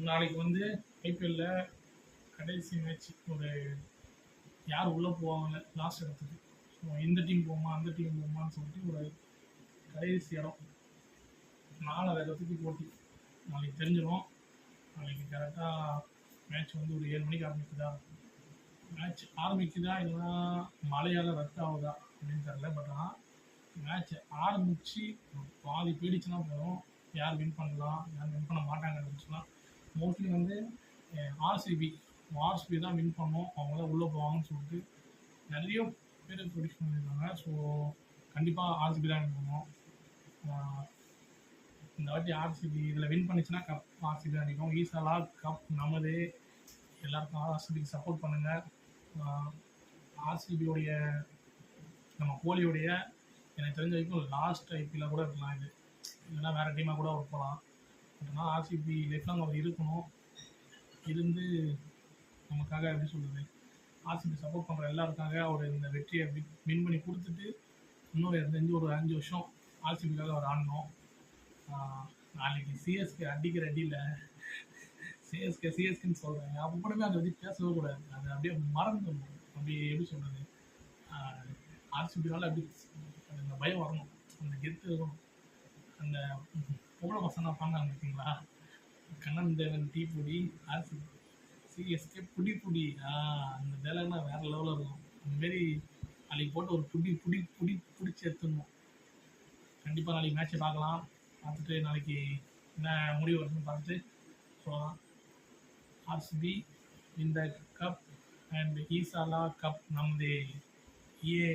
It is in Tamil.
நாளைக்கு வந்து ஐபிஎல்ல கடைசி மேட்ச் ஒரு யார் உள்ளே போவாங்கல்ல லாஸ்ட் இடத்துக்கு. ஸோ இந்த டீம் போகுமா அந்த டீம் போமான்னு சொல்லிட்டு ஒரு கடைசி இடம். நாலாவது இடத்துக்கு போட்டி. நாளைக்கு தெரிஞ்சிடும் நாளைக்கு கரெக்டாக மேட்ச் வந்து ஒரு ஏழு மணிக்கு ஆரம்பிக்குதா? மேட்ச் ஆரம்பிக்குதா இல்லைன்னா மழையால் ரத்து ஆகுதா? அப்படின்னு தெரில பட் ஆனால் மேட்ச் ஆரம்பித்து பாதி போயிடுச்சுன்னா போதும். யார் வின் பண்ணலாம் யார் வின் பண்ண மாட்டாங்க இருந்துச்சுன்னா மோஸ்ட்லி வந்து ஆர்சிபி ஆர்சிபி தான் வின் பண்ணோம். அவங்க தான் உள்ளே போவாங்கன்னு சொல்லிட்டு நிறைய பேர் ப்ரொடியூஸ் பண்ணியிருக்காங்க. ஸோ கண்டிப்பாக ஆர்சிபி தான் வின் பண்ணுவோம் இந்த வாட்டி ஆர்சிபி இதில் வின் பண்ணிச்சுன்னா கப் ஆர்சிபி தான் அடிக்கும். ஈசாலா கப் நமது எல்லாருக்கும் ஆர்சிபிக்கு சப்போர்ட் பண்ணுங்கள் ஆர்சிபியோடைய நம்ம கோலியோடைய எனக்கு தெரிஞ்ச வரைக்கும் லாஸ்ட் ஐபிஎல்ல கூட இருக்கலாம் இது. இல்லைன்னா வேறு டீமாக கூட ஒர்க் போகலாம் பட் ஆர்சிபி ஆர்சிபி லைஃப்லாம் அவர் இருக்கணும். இருந்து நமக்காக எப்படி சொல்கிறது ஆர்சிபி சப்போர்ட் பண்ணுற எல்லாருக்காக அவர் இந்த வெற்றியை வின் பண்ணி கொடுத்துட்டு இன்னும் எனக்கு தெரிஞ்சு ஒரு அஞ்சு வருஷம் ஆர்சிபிக்காக அவர் ஆடணும். நாளைக்கு சிஎஸ்கே அடிக்கிற அடியில் சிஎஸ்கே சிஎஸ்கேன்னு சொல்கிறேன் அப்படியே அதை பற்றி பேசவே கூடாது. அது அப்படியே மறந்துடணும். அப்படி எப்படி சொல்கிறது ஆர்சிபினால அப்படி அந்த பயம் வரணும். அந்த கெத்து இருக்கணும். அந்த பொம்பளை பசங்க பாங்க இருக்கீங்களா கண்ணன் தேவன் டீ பொடி ஆர்சி சிஎஸ்கே புடி புடி அந்த வேலைன்னா வேற லெவலில் இருக்கும். அந்தமாரி நாளைக்கு போட்டு ஒரு புடி புடி புடி பிடிச்சி எடுத்துடணும். கண்டிப்பாக நாளைக்கு மேட்ச்சை பார்க்கலாம். பார்த்துட்டு நாளைக்கு என்ன முடிவு வருதுன்னு பார்த்துட்டு சொல்லலாம். ஆர்சிபி இந்த கப் அண்ட் ஈசாலா கப் நமது ஏ